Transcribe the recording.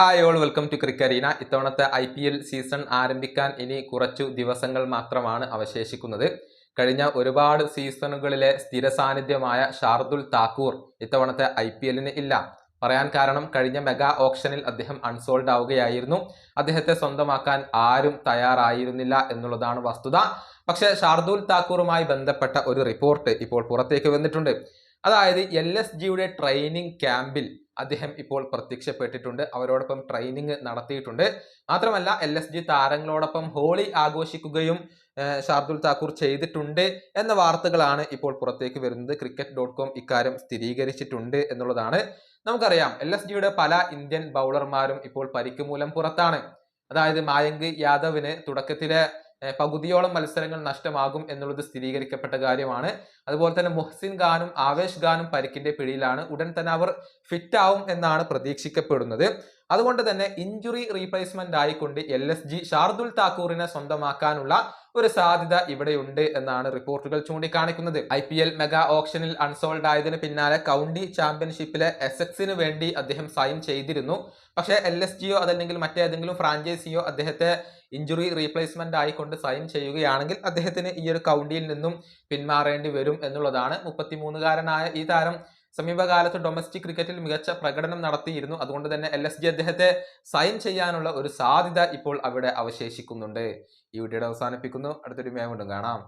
Hi all welcome to ക്രിക്കറീന ഇത്തവണത്തെ I P L season ആരംഭിക്കാൻ ഇനി കുറച്ചു ദിവസങ്ങൾ മാത്രമാണ് അവശേഷിക്കുന്നത്. കഴിഞ്ഞ ഒരുപാട് സീസണുകളിലെ സ്ഥിര സാന്നിധ്യമായ ഷാർദുൽ താക്കൂർ ഇത്തവണത്തെ ഐ പി എല്ലിന് ഇല്ല. പറയാൻ കാരണം കഴിഞ്ഞ മെഗാ ഓപ്ഷനിൽ അദ്ദേഹം അൺസോൾഡ് ആവുകയായിരുന്നു. അദ്ദേഹത്തെ സ്വന്തമാക്കാൻ ആരും തയ്യാറായിരുന്നില്ല എന്നുള്ളതാണ് വസ്തുത. പക്ഷേ ഷാർദുൽ താക്കൂറുമായി ബന്ധപ്പെട്ട ഒരു റിപ്പോർട്ട് ഇപ്പോൾ പുറത്തേക്ക് വന്നിട്ടുണ്ട്. അതായത് എൽ എസ് ജിയുടെ ട്രെയിനിങ് ക്യാമ്പിൽ അദ്ദേഹം ഇപ്പോൾ പ്രത്യക്ഷപ്പെട്ടിട്ടുണ്ട്. അവരോടൊപ്പം ട്രെയിനിങ് നടത്തിയിട്ടുണ്ട്. മാത്രമല്ല എൽ എസ് ജി താരങ്ങളോടൊപ്പം ഹോളി ആഘോഷിക്കുകയും ഷാർദുൽ താക്കൂർ ചെയ്തിട്ടുണ്ട് എന്ന വാർത്തകളാണ് ഇപ്പോൾ പുറത്തേക്ക് വരുന്നത്. ക്രിക്കറ്റ് ഡോട്ട് കോം ഇക്കാര്യം സ്ഥിരീകരിച്ചിട്ടുണ്ട് എന്നുള്ളതാണ് നമുക്കറിയാം. എൽ എസ് ജിയുടെ പല ഇന്ത്യൻ ബൗളർമാരും ഇപ്പോൾ പരിക്ക് മൂലം പുറത്താണ്. അതായത് മായങ്ക് യാദവിന് തുടക്കത്തിലെ പകുതിയോളം മത്സരങ്ങൾ നഷ്ടമാകും എന്നുള്ളത് സ്ഥിരീകരിക്കപ്പെട്ട കാര്യമാണ്. അതുപോലെ തന്നെ മുഹ്സിൻ ഖാനും ആവേശ് ഖാനും പരിക്കിന്റെ പിടിയിലാണ്. ഉടൻ തന്നെ അവർ ഫിറ്റ് ആവും എന്നാണ് പ്രതീക്ഷിക്കപ്പെടുന്നത്. അതുകൊണ്ട് തന്നെ ഇഞ്ചുറി റീപ്ലേസ്മെന്റ് ആയിക്കൊണ്ട് എൽ എസ് ജി ഷാർദുൽ താക്കൂറിനെ സ്വന്തമാക്കാനുള്ള ഒരു സാധ്യത ഇവിടെയുണ്ട് എന്നാണ് റിപ്പോർട്ടുകൾ ചൂണ്ടിക്കാണിക്കുന്നത്. ഐ പി എൽ മെഗാ ഓപ്ഷനിൽ അൺസോൾഡ് ആയതിനു പിന്നാലെ കൗണ്ടി ചാമ്പ്യൻഷിപ്പിലെ എസെക്സിന് വേണ്ടി അദ്ദേഹം സൈൻ ചെയ്തിരുന്നു. പക്ഷേ എൽ എസ് ജിയോ അതല്ലെങ്കിൽ മറ്റേതെങ്കിലും ഫ്രാഞ്ചൈസിയോ അദ്ദേഹത്തെ ഇഞ്ചുറി റീപ്ലേസ്മെന്റ് ആയിക്കൊണ്ട് സൈൻ ചെയ്യുകയാണെങ്കിൽ അദ്ദേഹത്തിന് ഈ ഒരു കൗണ്ടിയിൽ നിന്നും പിന്മാറേണ്ടി വരും എന്നുള്ളതാണ് മുപ്പത്തിമൂന്നുകാരനായ ഈ താരം. സമീപകാലത്ത് ഡൊമസ്റ്റിക് ക്രിക്കറ്റിൽ മികച്ച പ്രകടനം നടത്തിയിരുന്നു. അതുകൊണ്ട് തന്നെ എൽ എസ് ജി അദ്ദേഹത്തെ സൈൻ ചെയ്യാനുള്ള ഒരു സാധ്യത ഇപ്പോൾ അവിടെ അവശേഷിക്കുന്നുണ്ട്. ഈ വീഡിയോയുടെ അവസാനിപ്പിക്കുന്നു. അടുത്തൊരു മേമുണ്ടും കാണാം.